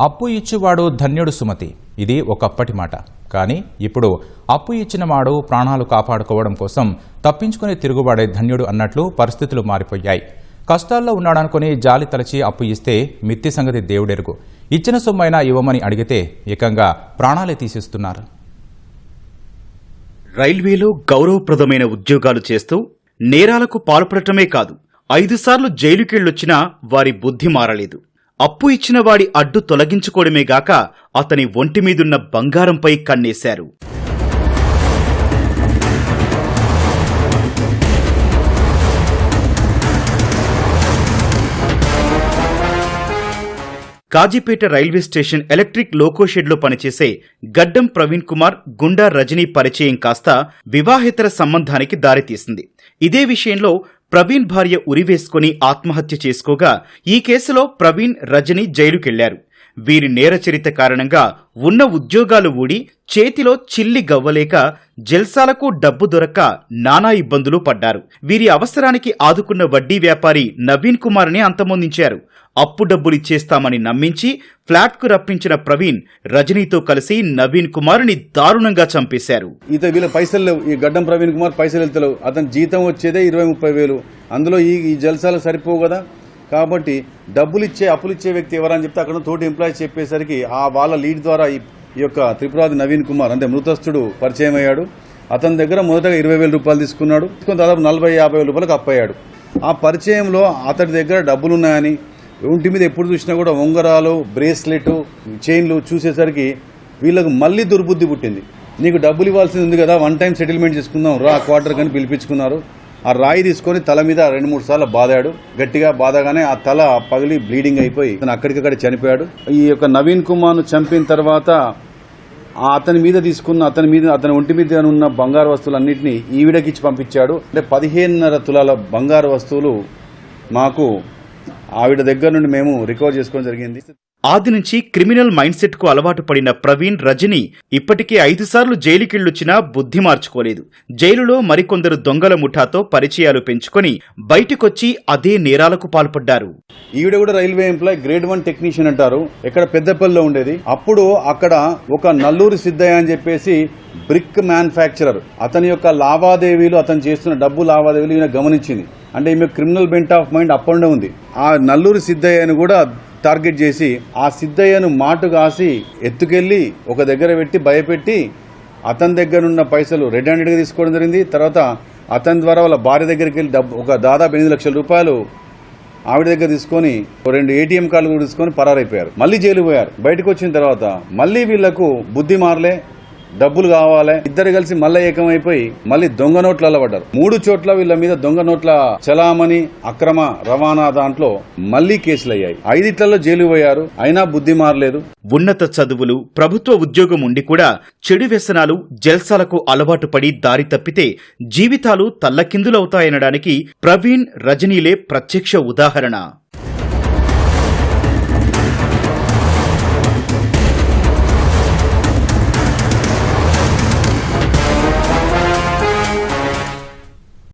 అప్పు ఇచ్చువాడు ధన్యుడు సుమతి. ఇది ఒకప్పటి మాట. కానీ ఇప్పుడు అప్పు ఇచ్చిన వాడు ప్రాణాలు కాపాడుకోవడం కోసం తప్పించుకుని తిరుగుబాడే ధన్యుడు అన్నట్లు పరిస్థితులు మారిపోయాయి. కష్టాల్లో ఉన్నాడనుకుని జాలి తలచి అప్పు ఇస్తే మిత్తి సంగతి దేవుడెరుగు. ఇచ్చిన సొమ్మైనా ఇవ్వమని అడిగితే ఏకంగా ప్రాణాలే తీసేస్తున్నారు. రైల్వేలో గౌరవప్రదమైన ఉద్యోగాలు చేస్తూ నేరాలకు పాల్పడటమే కాదు ఐదుసార్లు జైలుకెళ్ళొచ్చినా వారి బుద్ధి మారలేదు. అప్పు ఇచ్చిన వాడి అడ్డు తొలగించుకోవడమే గాక అతని ఒంటి మీదున్న బంగారంపై కన్నేశారు. Kazipet railway station electric loco షెడ్లో పనిచేసే గడ్డం ప్రవీణ్ కుమార్ గుండా రజనీ పరిచయం కాస్త వివాహేతర సంబంధానికి దారితీసింది. ఇదే విషయంలో ప్రవీణ్ భార్య ఉరివేసుకుని ఆత్మహత్య చేసుకోగా ఈ కేసులో ప్రవీణ్ రజని జైలుకెళ్ళారు. వీరి నేరచరిత కారణంగా ఉన్న ఉద్యోగాలు ఊడి చేతిలో చిల్లి గవ్వలేక జల్సాలకు డబ్బు దొరక్క నానా ఇబ్బందులు పడ్డారు. వీరి అవసరానికి ఆదుకున్న వడ్డీ వ్యాపారి నవీన్ కుమార్ని అంతమొందించారు. అప్పు డబ్బులిచ్చేస్తామని నమ్మించి ఫ్లాట్కు రప్పించిన ప్రవీణ్ రజనీతో కలిసి నవీన్ కుమార్ని దారుణంగా చంపేశారు. ఈత వీళ్ళ పైసలు లేవు. ఈ గడ్డం ప్రవీణ్ కుమార్ పైసలు వెళ్తలేవు. అతని జీతం వచ్చేదే ఇరవై ముప్పై వేలు. అందులో ఈ ఈ జల్సాలు సరిపోవు కదా? కాబట్టి డబ్బులు ఇచ్చే అప్పులు ఇచ్చే వ్యక్తి ఎవరని చెప్తే అక్కడ తోటి ఎంప్లాయీస్ చెప్పేసరికి ఆ వాళ్ళ లీడ్ ద్వారా ఈ యొక్క త్రిపురాది నవీన్ కుమార్ అంటే మృతస్థుడు పరిచయం అయ్యాడు. అతని దగ్గర మొదటగా ఇరవై వేల రూపాయలు తీసుకున్నాడు. దాదాపు నలభై యాభై వేల రూపాయలకు అప్పయ్యాడు. ఆ పరిచయంలో అతడి దగ్గర డబ్బులు ఉన్నాయని ఒంటి మీద ఎప్పుడు చూసినా కూడా ఉంగరాలు బ్రేస్లెట్ చైన్లు చూసేసరికి వీళ్ళకు మళ్ళీ దుర్బుద్ధి పుట్టింది. నీకు డబ్బులు ఇవ్వాల్సింది ఉంది కదా వన్ టైం సెటిల్మెంట్ చేసుకుందాం రా క్వార్టర్ కానీ పిలిపించుకున్నారు. ఆ రాయి తీసుకొని తల మీద రెండు మూడు సార్లు బాదాడు. గట్టిగా బాదగానే ఆ తల పగిలి బ్లీడింగ్ అయిపోయి అతను అక్కడికక్కడ చనిపోయాడు. ఈ యొక్క నవీన్ కుమార్ను చంపిన తర్వాత ఆ అతని మీద తీసుకున్న అతని మీద అతని ఒంటి మీద ఉన్న బంగారు వస్తువులన్నింటినీ ఈవిడకి ఇచ్చి పంపించాడు. అంటే పదిహేనున్నర తులాల బంగారు వస్తువులు మాకు ఆవిడ దగ్గర నుండి మేము రికవర్ చేసుకోవడం జరిగింది. ఆది నుంచి క్రిమినల్ మైండ్ సెట్కు అలవాటు పడిన ప్రవీణ్ రజని ఇప్పటికే ఐదుసార్లు జైలుకెళ్ళొచ్చినా బుద్ధి మార్చుకోలేదు. జైలులో మరికొందరు దొంగల ముఠాతో పరిచయాలు పెంచుకొని బయటకొచ్చి అదే నేరాలకు పాల్పడ్డారు. ఈవిడ కూడా railway employee grade one technician అంటారు. ఇక్కడ పెద్దపల్లిలో ఉండేది. అప్పుడు అక్కడ ఒక నల్లూరి సిద్ధయ్య అని చెప్పేసి బ్రిక్ మ్యానుఫ్యాక్చరర్. అతని యొక్క లావాదేవీలు అతను చేస్తున్న డబ్బు లావాదేవీలు ఈయన గమనించింది. అంటే ఈమె criminal bent of mind up and ఉంది. ఆ నల్లూరి సిద్ధయ్యను కూడా టార్గెట్ చేసి ఆ సిద్ధయ్యను మాటు కాసి ఎత్తుకెళ్ళి ఒక దగ్గర పెట్టి భయపెట్టి అతని దగ్గరున్న పైసలు రెడ్ హ్యాండెడ్గా తీసుకోవడం జరిగింది. తర్వాత అతని ద్వారా వాళ్ళ భార్య దగ్గరికి వెళ్ళి డబ్బు ఒక దాదాపు ఎనిమిది లక్షల రూపాయలు ఆవిడ దగ్గర తీసుకొని రెండు ఏటీఎం కార్డులు కూడా తీసుకొని పరారైపోయారు. మళ్ళీ జైలు పోయారు. బయటకు వచ్చిన తర్వాత మళ్ళీ వీళ్ళకు బుద్ధి మారలే. డబ్బులు కావాలి. ఇద్దరు కలిసి మళ్ళీ ఏకమైపోయి మళ్ళీ దొంగ నోట్ల పడ్డారు. మూడు చోట్ల వీళ్ళ మీద దొంగ నోట్ల చలామణి అక్రమ రవాణా దాంట్లో మళ్ళీ కేసులు అయ్యాయి ఐదిట్లలో జైలు పోయారు. అయినా బుద్ధి మారలేదు. ఉన్నత చదువులు ప్రభుత్వ ఉద్యోగం ఉండి కూడా చెడు వ్యసనాలు జల్సాలకు అలవాటు పడి దారి తప్పితే జీవితాలు తల్లకిందులవుతాయనడానికి ప్రవీణ్ రజనీలే ప్రత్యక్ష ఉదాహరణ.